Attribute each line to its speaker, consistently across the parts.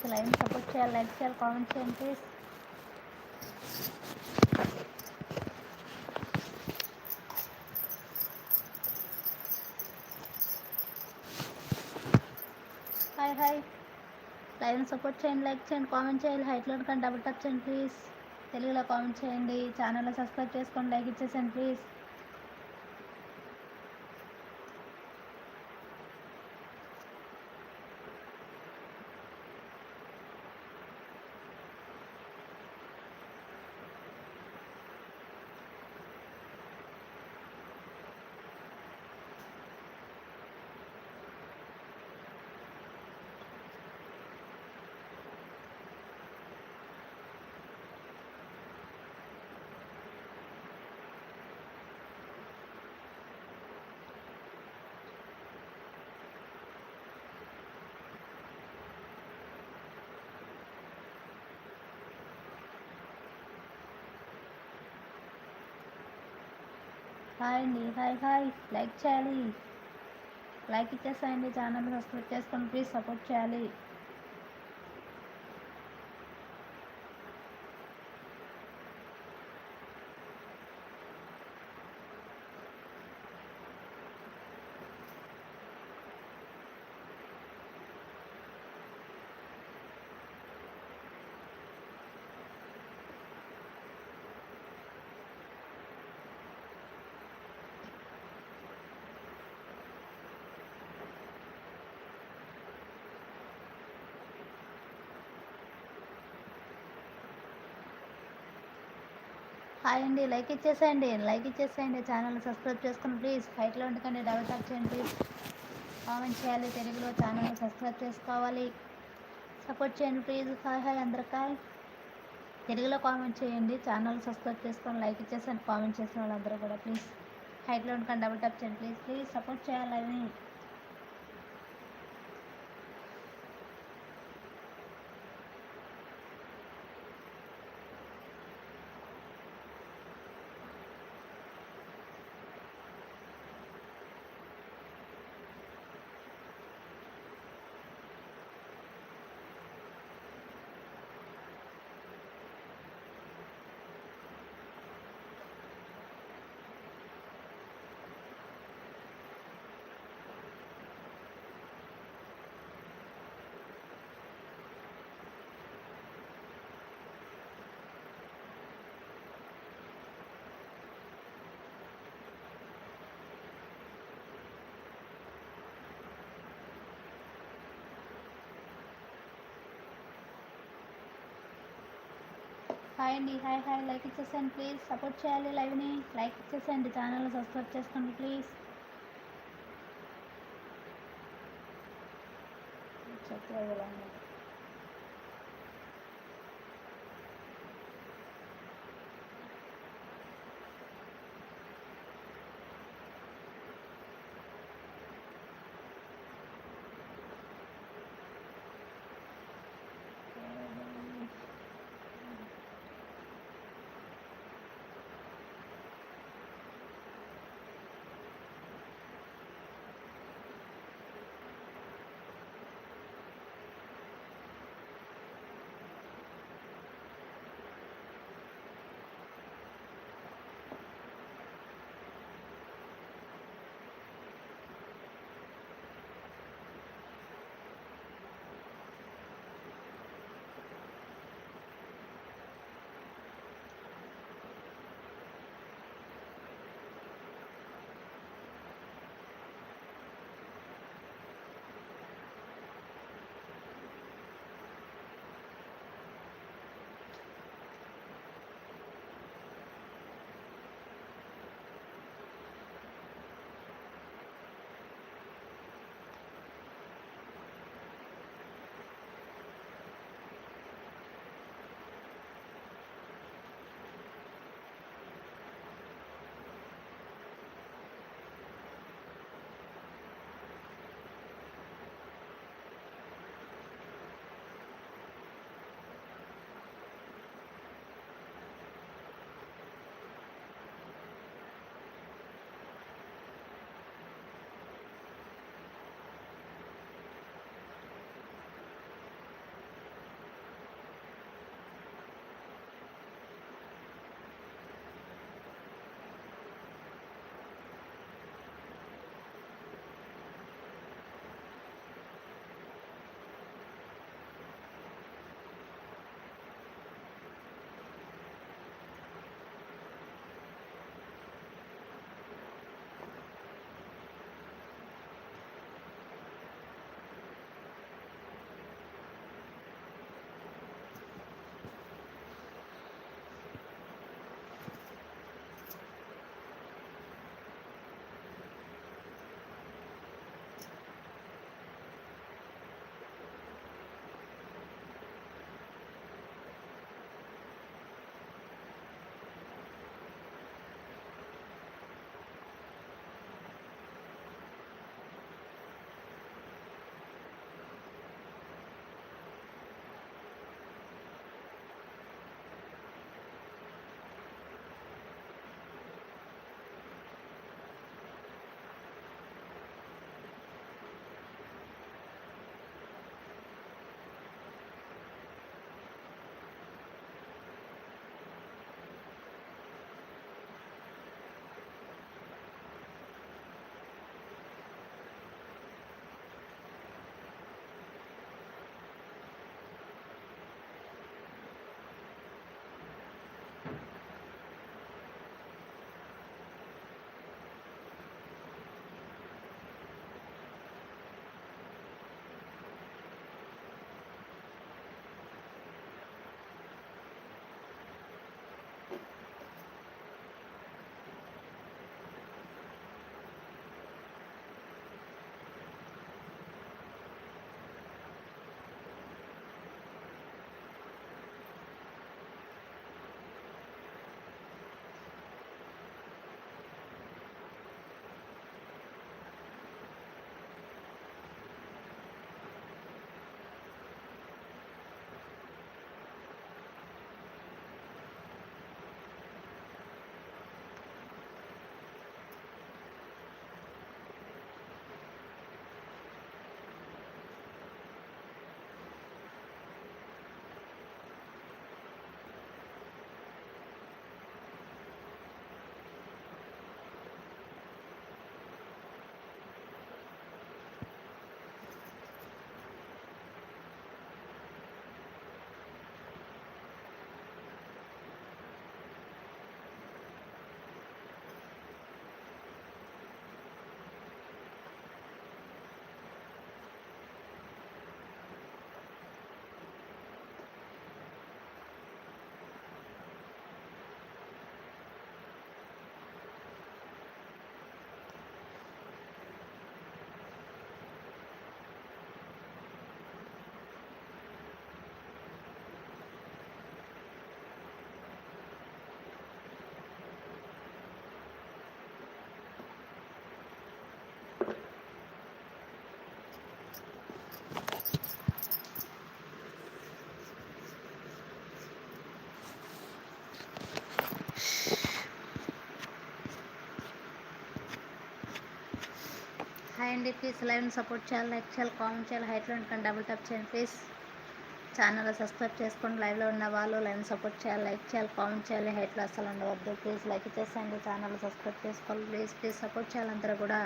Speaker 1: Please live support చేయాలి like చేయాలి comment చేయండి please. Hi hi live support చేయండి లైక్ చేయండి కామెంట్ చేయాలి హైట్లో కానీ డబుల్ టచ్ చేయండి ప్లీజ్. తెలుగులో కామెంట్ చేయండి ఛానల్లో సబ్స్క్రైబ్ చేసుకోండి లైక్ ఇచ్చేసండి ప్లీజ్. హాయ్ అండి హాయ్ హాయ్. లైక్ చేయాలి. లైక్ ఇచ్చేసాయండి. ఛానల్ సబ్స్క్రైబ్ చేసుకోండి ప్లీజ్ సపోర్ట్ చేయాలి. హాయ్ అండి. లైక్ ఇచ్చేసేయండి. లైక్ ఇచ్చేసేయండి. ఛానల్ సబ్స్క్రైబ్ చేసుకుని ప్లీజ్ ఫైట్లో ఉండకండి. డబల్ ట్యాప్ చేయండి. ప్లీజ్ కామెంట్ చేయాలి. తెలుగులో ఛానల్ సబ్స్క్రైబ్ చేసుకోవాలి. సపోర్ట్ చేయండి ప్లీజ్. హాయ్ హాయ్ అందరికాయ్ తెలుగులో కామెంట్ చేయండి. ఛానల్ సబ్స్క్రైబ్ చేసుకొని లైక్ ఇచ్చేసండి కామెంట్ చేసిన వాళ్ళందరూ కూడా ప్లీజ్. హైట్లో ఉండకండి. డబల్ ట్యాప్ చేయండి. ప్లీజ్ ప్లీజ్ సపోర్ట్ చేయాలి. అవి హాయ్ అండి హాయ్ హాయ్ లైక్ ఇచ్చేసేయండి ప్లీజ్ సపోర్ట్ చేయాలి లైవ్ని. లైక్ ఇచ్చేసేయండి ఛానల్ సబ్స్క్రైబ్ చేసుకోండి ప్లీజ్ చెప్పలేదు హాయ్ అండి ప్లీజ్ లైవ్ని సపోర్ట్ చేయాలి లైక్ చేయాలి కామెంట్ చేయాలి హైట్లో ఉంటుంది డబుల్ టప్ చేయండి ప్లీజ్ ఛానల్ సబ్స్క్రైబ్ చేసుకోండి లైవ్లో ఉన్న వాళ్ళు లైవ్ని సపోర్ట్ చేయాలి లైక్ చేయాలి కామెంట్ చేయాలి హైట్లో అసలు ఉండవద్దు. ప్లీజ్ లైక్ చేసేయండి ఛానల్ సబ్స్క్రైబ్ చేసుకోవాలి ప్లీజ్ ప్లీజ్ సపోర్ట్ చేయాలి అందరూ కూడా.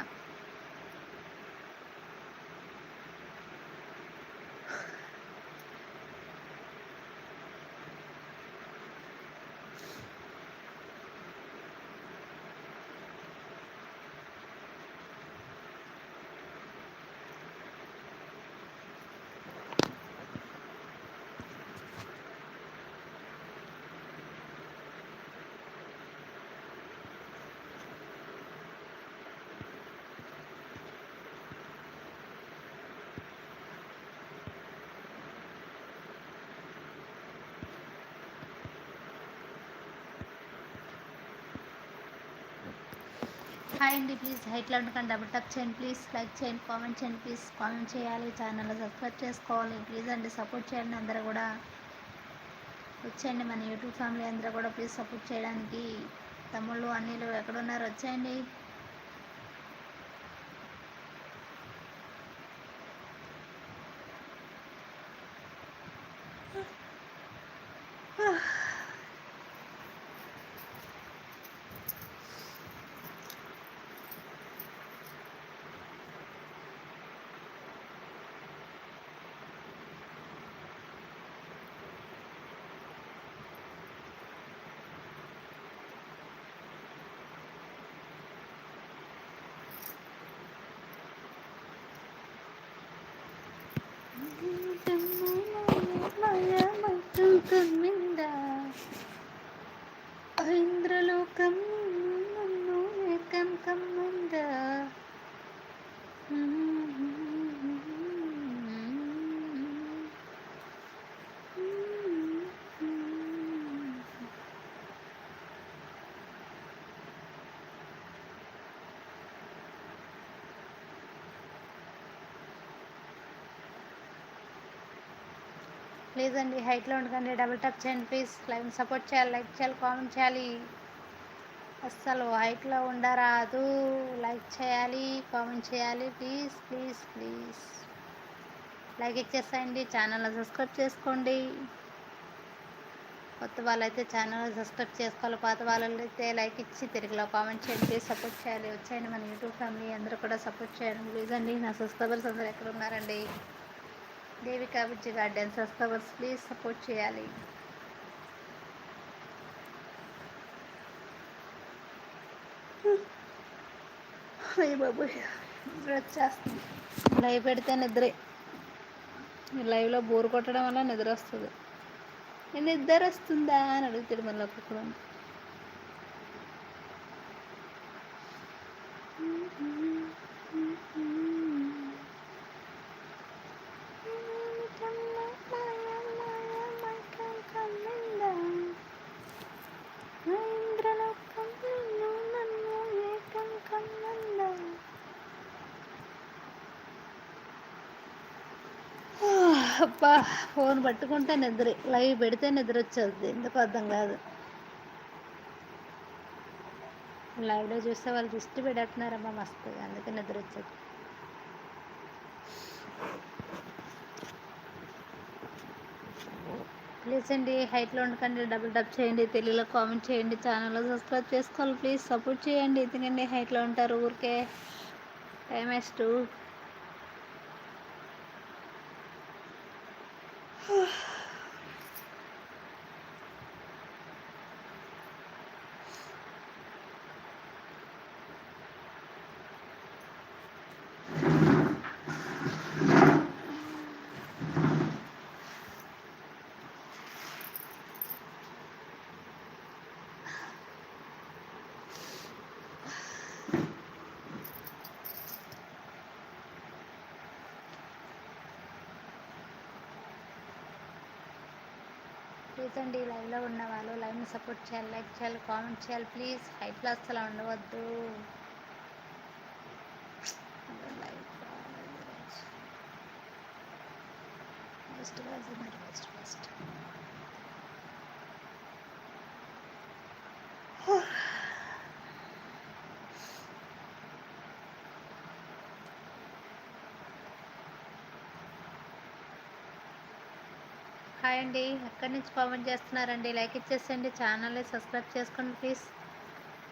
Speaker 1: హాయ్ అండి ప్లీజ్ హైట్లో ఉండకండి డబుల్ టక్ చేయండి ప్లీజ్ లైక్ చేయండి కామెంట్ చేయండి ప్లీజ్ కామెంట్ చేయాలి ఛానల్ సబ్స్క్రైబ్ చేసుకోవాలి ప్లీజ్ అండి సపోర్ట్ చేయండి అందరూ కూడా. వచ్చేయండి మన యూట్యూబ్ ఫ్యామిలీ అందరూ కూడా ప్లీజ్ సపోర్ట్ చేయడానికి. తమ్ముళ్ళు అన్నీలు ఎక్కడున్నారు? వచ్చేయండి. 的命 ప్లీజ్ అండి హైట్లో ఉండకండి డబుల్ టప్ చేయండి ప్లీజ్ లైవ్ సపోర్ట్ చేయాలి లైక్ చేయాలి కామెంట్ చేయాలి. అస్సలు హైట్లో ఉండరాదు. లైక్ చేయాలి కామెంట్ చేయాలి ప్లీజ్ ప్లీజ్ ప్లీజ్ లైక్ ఇచ్చేసేయండి ఛానల్ సబ్స్క్రైబ్ చేసుకోండి. కొత్త వాళ్ళైతే ఛానల్ సబ్స్క్రైబ్ చేసుకోవాలి పాత వాళ్ళు అయితే లైక్ ఇచ్చి తిరిగిలో కామెంట్ చేయండి ప్లీజ్ సపోర్ట్ చేయాలి. వచ్చేయండి మన యూట్యూబ్ ఫ్యామిలీ అందరూ కూడా సపోర్ట్ చేయండి. ప్లీజ్ అండి నా సబ్స్క్రైబర్స్ అందరూ ఎక్కడ ఉన్నారండి? Devika Vidya gardens subscribers please support చేయాలి. అయ్య బాబు నిద్ర వచ్చేస్తుంది లైవ్ పెడితే నిద్రే. లైవ్లో బోర్ కొట్టడం వల్ల నిద్ర వస్తుంది నిద్ర వస్తుందా అని అడుగుతాడు మళ్ళీ ఒక్కొక్కడు. అబ్బా ఫోన్ పట్టుకుంటే నిద్ర. లైవ్ పెడితే నిద్ర వచ్చేది. ఎందుకు అర్థం కాదు. లైవ్లో చూస్తే వాళ్ళు దిష్టి పెడుతున్నారమ్మా మస్తు. అందుకే నిద్ర వచ్చేది. ప్లీజ్ అండి హైట్లో ఉండకండి. డబుల్ డబ్ చేయండి. తెలుగులో కామెంట్ చేయండి. ఛానల్లో సబ్స్క్రైబ్ చేసుకోవాలి. ప్లీజ్ సపోర్ట్ చేయండి. ఎందుకండి హైట్లో ఉంటారు ఊరికే. టైం? వేస్ట్ ప్లీజ్ లైవ్లో ఉన్న వాళ్ళు లైవ్ని సపోర్ట్ చేయాలి లైక్ చేయాలి కామెంట్ చేయాలి ప్లీజ్ హైట్లో అసలు ఉండవద్దు ఫస్ట్ ఫస్ట్ ఫస్ట్. హాయ్ అండి. ఎక్కడి నుంచి కామెంట్ చేస్తున్నారండి? లైక్ ఇచ్చేసేయండి. ఛానల్ని సబ్స్క్రైబ్ చేసుకోండి ప్లీజ్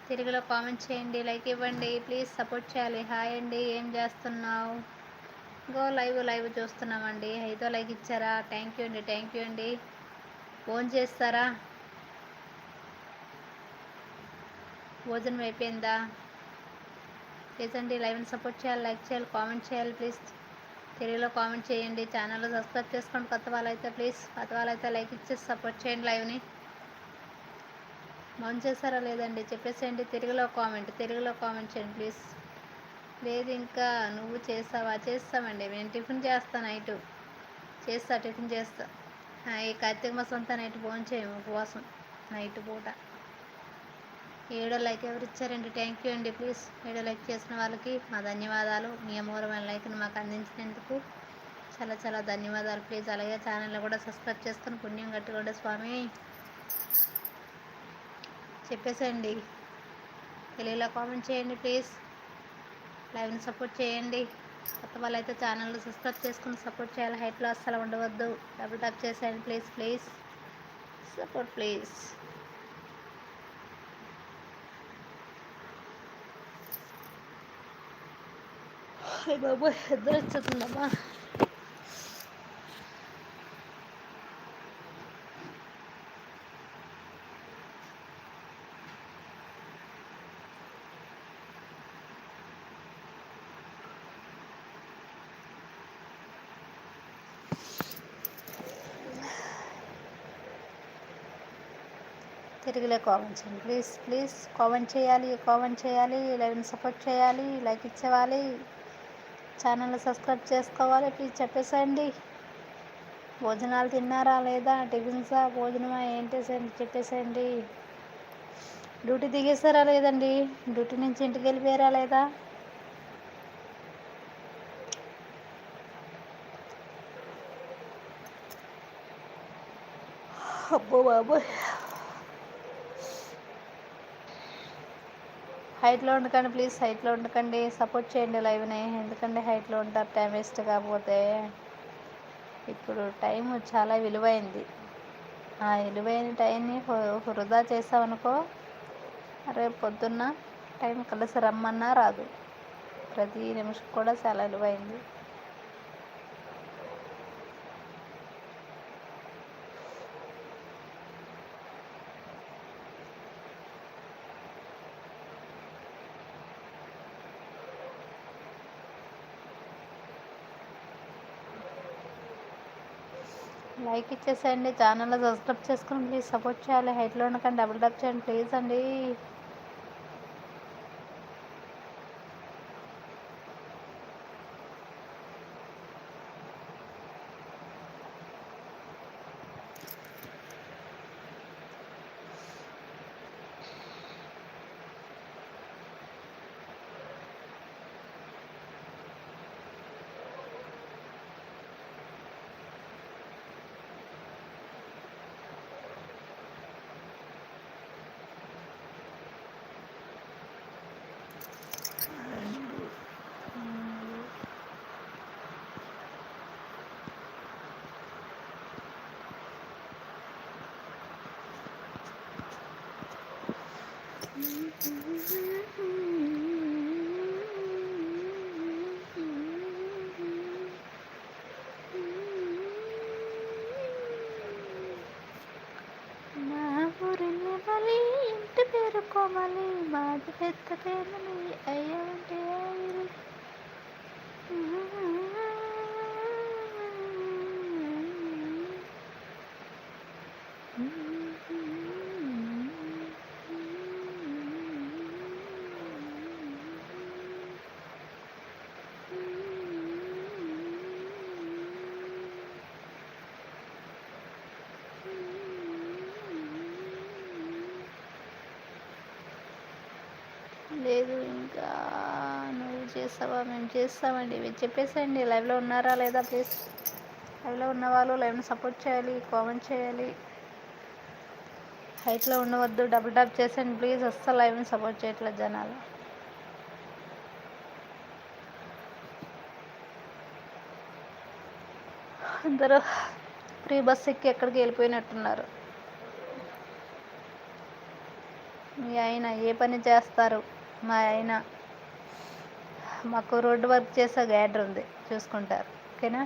Speaker 1: తిరుగులో కామెంట్ చేయండి. లైక్ ఇవ్వండి. ప్లీజ్ సపోర్ట్ చేయాలి. హాయ్ అండి. ఏం చేస్తున్నావు? గో లైవ్ లైవ్ చూస్తున్నామండి. ఐదో లైక్ ఇచ్చారా? థ్యాంక్ యూ అండి. థ్యాంక్ యూ అండి. ఫోన్ చేస్తారా? భోజనం అయిపోయిందా? ప్లీజ్ అండి లైవ్ని సపోర్ట్ చేయాలి లైక్ చేయాలి కామెంట్ చేయాలి ప్లీజ్ తెలుగులో కామెంట్ చేయండి. ఛానల్ సబ్స్క్రైబ్ చేసుకోండి. కొత్త వాళ్ళైతే ప్లీజ్. కొత్త వాళ్ళైతే లైక్ ఇచ్చేసి సపోర్ట్ చేయండి లైవ్ని. మౌన్ చేస్తారా లేదండి? చెప్పేసేయండి. తెలుగులో కామెంట్ తెలుగులో కామెంట్ చేయండి ప్లీజ్. లేదు ఇంకా నువ్వు చేస్తావా చేస్తామండి. నేను టిఫిన్ చేస్తాను నైట్. చేస్తా టిఫిన్ చేస్తా. ఈ కార్తీక మాసం అంతా నైట్ ఫోన్ చేయము. ఉపవాసం. నైట్ పూట. ఏడో లైక్ ఎవరు ఇచ్చారండి? థ్యాంక్ యూ అండి ప్లీజ్ ఏడో లైక్ చేసిన వాళ్ళకి మా ధన్యవాదాలు. మీ అమూరమైన లైక్ని మాకు అందించినందుకు చాలా చాలా ధన్యవాదాలు. ప్లీజ్ అలాగే ఛానల్ని కూడా సబ్స్క్రైబ్ చేసుకొని పుణ్యం కట్టుకోండి స్వామి. చెప్పేసండి తెలుగులో కామెంట్ చేయండి ప్లీజ్ లైవ్ని సపోర్ట్ చేయండి. కొత్త వాళ్ళైతే ఛానల్ని సబ్స్క్రైబ్ చేసుకుని సపోర్ట్ చేయాలి. హైట్లో అస్సలు ఉండవద్దు. డబుల్ టాప్ చేసేయండి ప్లీజ్ ప్లీజ్ సపోర్ట్ ప్లీజ్ అయ్య బాబోయ్ ఇద్దరు వచ్చేస్తుందమ్మా తెలుగులో కామెంట్ చేయండి. ప్లీజ్ ప్లీజ్ కామెంట్ చేయాలి కామెంట్ చేయాలి లైవ్ని సపోర్ట్ చేయాలి లైక్ ఇచ్చేవాలి. ఛానల్ సబ్స్క్రైబ్ చేసుకోవాలి ప్లీజ్ చెప్పేసేయండి. భోజనాలు తిన్నారా లేదా? టిఫిన్సా? భోజనమా? ఏంటి చెప్పేసేయండి. డ్యూటీ దిగేసారా లేదండి? డ్యూటీ నుంచి ఇంటికి వెళ్ళిపోయారా లేదా? అబ్బో బాబోయ్. హైట్లో ఉండకండి ప్లీజ్ హైట్లో ఉండకండి. సపోర్ట్ చేయండి లైవ్ని. ఎందుకంటే హైట్లో ఉంటారు? టైం వేస్ట్ కాకపోతే. ఇప్పుడు టైం చాలా విలువైంది. ఆ విలువైన టైంని వృధా చేసామనుకో రేపు పొద్దున్న టైం కలిసి రమ్మన్నా రాదు. ప్రతి నిమిషం కూడా చాలా విలువైంది. లైక్ ఇచ్చేసేయండి ఛానల్లో సబ్స్క్రైబ్ చేసుకుని ప్లీజ్ సపోర్ట్ చేయాలి. హైట్లో ఉండకండి డబుల్ టప్ చేయండి ప్లీజ్ అండి. కోమలి మాది పెద్ద పేరు అయ్యవంటే లేదు ఇంకా. నువ్వు చేస్తావా? మేము చేస్తామండి. మీరు చెప్పేసేయండి. లైవ్లో ఉన్నారా లేదా ప్లీజ్? లైవ్లో ఉన్న వాళ్ళు లైవ్ని సపోర్ట్ చేయాలి కామెంట్ చేయాలి. హైట్లో ఉండవద్దు. డబుల్ టాప్ చేసేయండి ప్లీజ్. వస్తా లైవ్ని సపోర్ట్ చేయట్లేదు జనాలు. అందరూ ఫ్రీ బస్ ఎక్కి ఎక్కడికి వెళ్ళిపోయినట్టున్నారు. మీ ఆయన ఏ పని చేస్తారు? మా ఆయన మాకు రోడ్డు వర్క్ చేసే గ్యాడర్ ఉంది చూసుకుంటారు. ఓకేనా?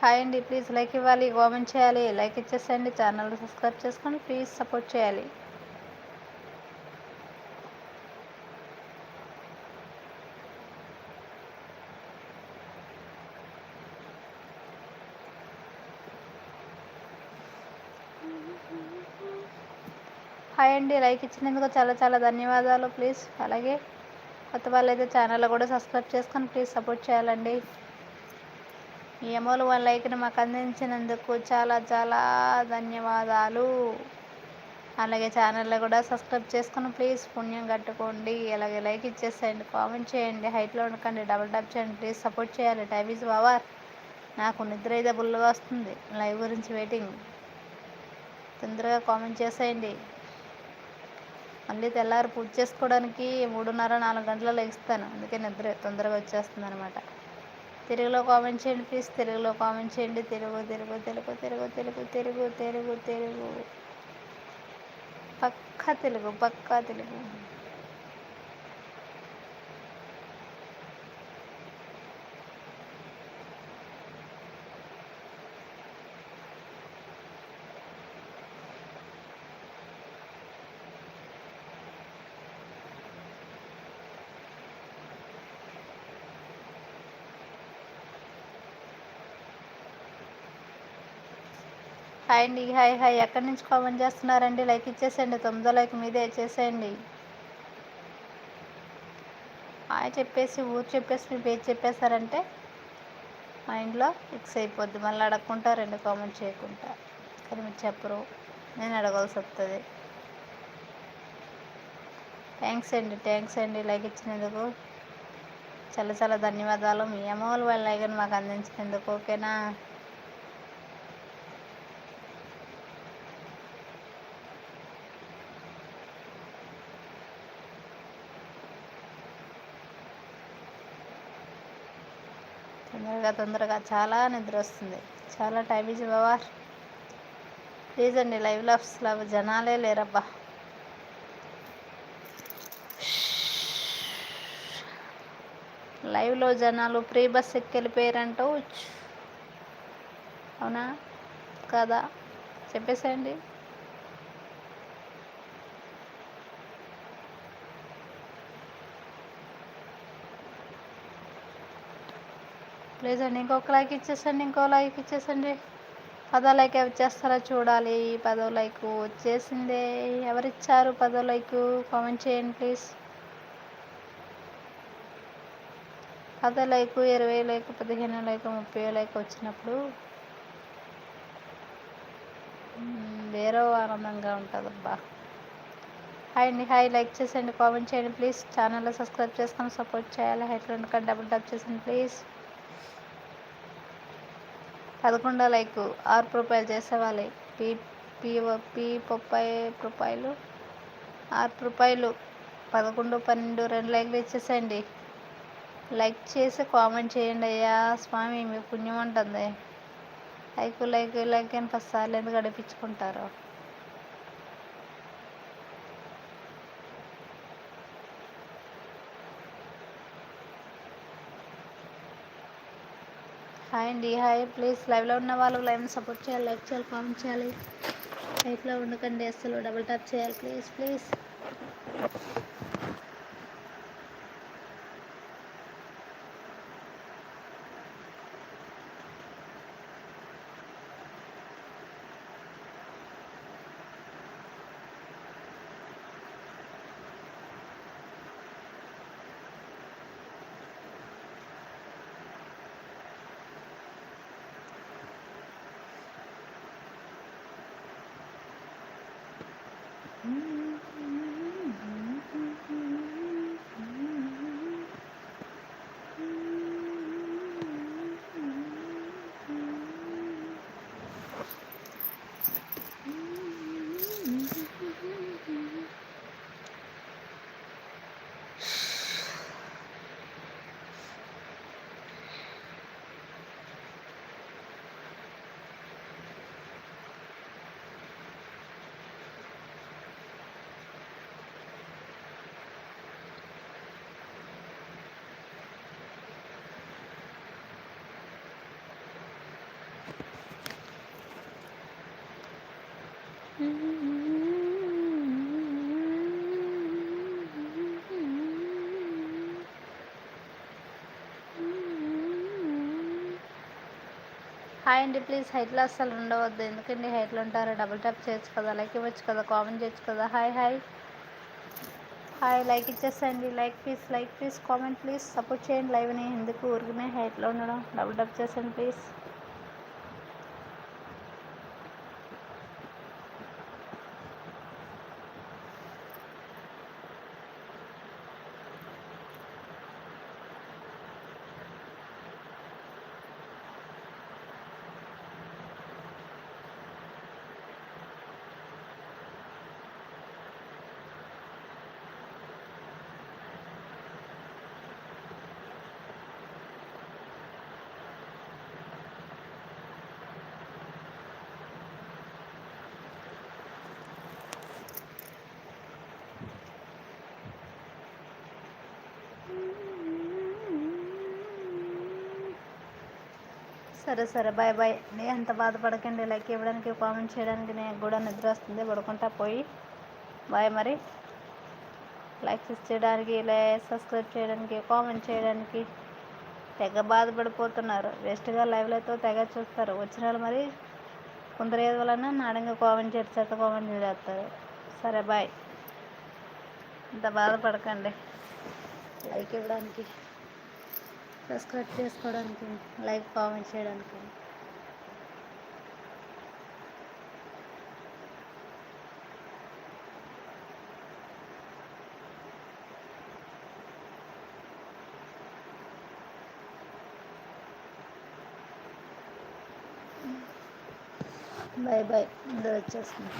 Speaker 1: హాయ్ అండి ప్లీజ్ లైక్ ఇవ్వాలి కామెంట్ చేయాలి లైక్ ఇచ్చేసేయండి ఛానల్ సబ్స్క్రైబ్ చేసుకొని ప్లీజ్ సపోర్ట్ చేయాలి. హాయ్ అండి. లైక్ ఇచ్చినందుకు చాలా చాలా ధన్యవాదాలు. ప్లీజ్ అలాగే కొత్త వాళ్ళైతే ఛానల్ కూడా సబ్స్క్రైబ్ చేసుకొని ప్లీజ్ సపోర్ట్ చేయాలండి. ఈ అమోలు వన్ లైక్ని మాకు అందించినందుకు చాలా చాలా ధన్యవాదాలు. అలాగే ఛానల్లో కూడా సబ్స్క్రైబ్ చేసుకొని ప్లీజ్ పుణ్యం కట్టుకోండి. అలాగే లైక్ ఇచ్చేసేయండి. కామెంట్ చేయండి. హైట్లో ఉండకండి. డబుల్ టప్ చేయండి. ప్లీజ్ సపోర్ట్ చేయాలి. టైమ్ ఈజ్ పవర్ నాకు నిద్ర అయితే బుల్లుగా వస్తుంది. లైవ్ గురించి వెయిటింగ్. తొందరగా కామెంట్ చేసేయండి. మళ్ళీ తెల్లారి పూజ చేసుకోవడానికి మూడున్నర నాలుగు గంటల లేస్తాను. అందుకే నిద్ర తొందరగా వచ్చేస్తుంది అనమాట తెలుగులో కామెంట్ చేయండి ప్లీజ్ తెలుగులో కామెంట్ చేయండి. తెలుగు తెలుగు తెలుగు తెలుగు తెలుగు తెలుగు తెలుగు తెలుగు పక్కా తెలుగు పక్కా తెలుగు హాయ్ అండి. Hi hi. ఎక్కడి నుంచి కామెంట్ చేస్తున్నారండి? లైక్ ఇచ్చేసేయండి. తొమ్మిదో లైక్ మీదే చేసేయండి హాయ్ చెప్పేసి ఊరు చెప్పేసి మీ పేరు చెప్పేశారంటే మైండ్లో ఫిక్స్ అయిపోద్ది. మళ్ళీ అడగకుండా రెండు కామెంట్ చేయకుండా. కానీ మీరు చెప్పరు. నేను అడగాల్సి వస్తుంది థ్యాంక్స్ అండి. థ్యాంక్స్ అండి. లైక్ ఇచ్చినందుకు చాలా చాలా ధన్యవాదాలు. మీ అమ్మవాళ్ళు వాళ్ళ లైక్ మాకు అందించినందుకు. ఓకేనా? తొందరగా తొందరగా చాలా నిద్ర వస్తుంది. చాలా టైం ఇచ్చి బాబా ప్లీజ్ అండి లైవ్లో లవ్ జనాలే లేరబ్బా. లైవ్లో జనాలు ఫ్రీ బస్ ఎక్కి వెళ్ళిపోయారంటూ అవునా? కదా? చెప్పేసేయండి. ప్లీజ్ అండి ఇంకొక లైక్ ఇచ్చేసండి ఇంకో లైక్ ఇచ్చేసండి. పదో లైక్ వచ్చేస్తారా చూడాలి. పదో లైక్ వచ్చేసిందే. ఎవరిచ్చారు పదో లైక్ కామెంట్ చేయండి ప్లీజ్ పదో లైక్ ఇరవై లైక్ పదిహేను లైక్ ముప్పై లైక్ వచ్చినప్పుడు వేరే ఆనందంగా ఉంటుంది అబ్బా హాయ్ అండి హాయ్ లైక్ చేసేయండి కామెంట్ చేయండి ప్లీజ్ ఛానల్లో సబ్స్క్రైబ్ చేసుకొని సపోర్ట్ చేయాలి. హై కంటే కానీ డబుల్ టప్ చేసేయండి ప్లీజ్ పదకొండో లైక్ ఆరు రూపాయలు చేసేవాళ్ళే. పీ పీ పీ ముప్పై రూపాయలు ఆరు రూపాయలు పదకొండు పన్నెండు రెండు లైక్లు ఇచ్చేసేయండి. లైక్ చేసి కామెంట్ చేయండి అయ్యా. స్వామి మీ పుణ్యం ఉంటుంది లైక్ లైక్ లైక్ అని ఫస్ట్ సార్లు ఎందుకు గడిపించుకుంటారు హాయ్ అండి హాయ్. ప్లీజ్ లైవ్లో ఉన్న వాళ్ళు లైవ్ని సపోర్ట్ చేయాలి లైక్ చేయాలి కామెంట్ చేయాలి. లైఫ్లో ఉండకండి అసలు డబుల్ ట్యాప్ చేయాలి. Please please. హాయ్ అండి ప్లీజ్ హైట్లో అస్సలు ఉండవద్దు. ఎందుకండి హైట్లో ఉంటారు? డబుల్ ట్యాప్ చేయొచ్చు కదా లైక్ ఇవ్వచ్చు కదా కామెంట్ చేయొచ్చు కదా. Hi hi. హాయ్ లైక్ ఇచ్చేసేయండి. Like please like please comment please. Support చేయండి లైవ్ని. ఎందుకు? ఊరికనే హైట్లో ఉండడం. డబుల్ ట్యాప్ చేసేయండి ప్లీజ్. సరే సరే బాయ్ బాయ్. నే అంత బాధపడకండి. లైక్ ఇవ్వడానికి కామెంట్ చేయడానికి నేను కూడా నిద్ర వస్తుంది. పడుకుంటా పోయి. బాయ్ మరి. లైక్ చేయడానికి లే సబ్స్క్రైబ్ చేయడానికి కామెంట్ చేయడానికి తెగ బాధపడిపోతున్నారు. వేస్ట్గా లైవ్లతో తెగ చూస్తారు. వచ్చిన వాళ్ళు మరి కొందరు ఏది వలన నాడంగా కామెంట్ చేస్తారు కామెంట్ చేస్తారు. సరే బాయ్. ఇంత బాధపడకండి. లైక్ ఇవ్వడానికి. సబ్స్క్రైబ్ చేసుకోవడానికి లైక్ కామెంట్ చేయడానికి. బాయ్ బాయ్ ఇందులో వచ్చేస్తున్నాం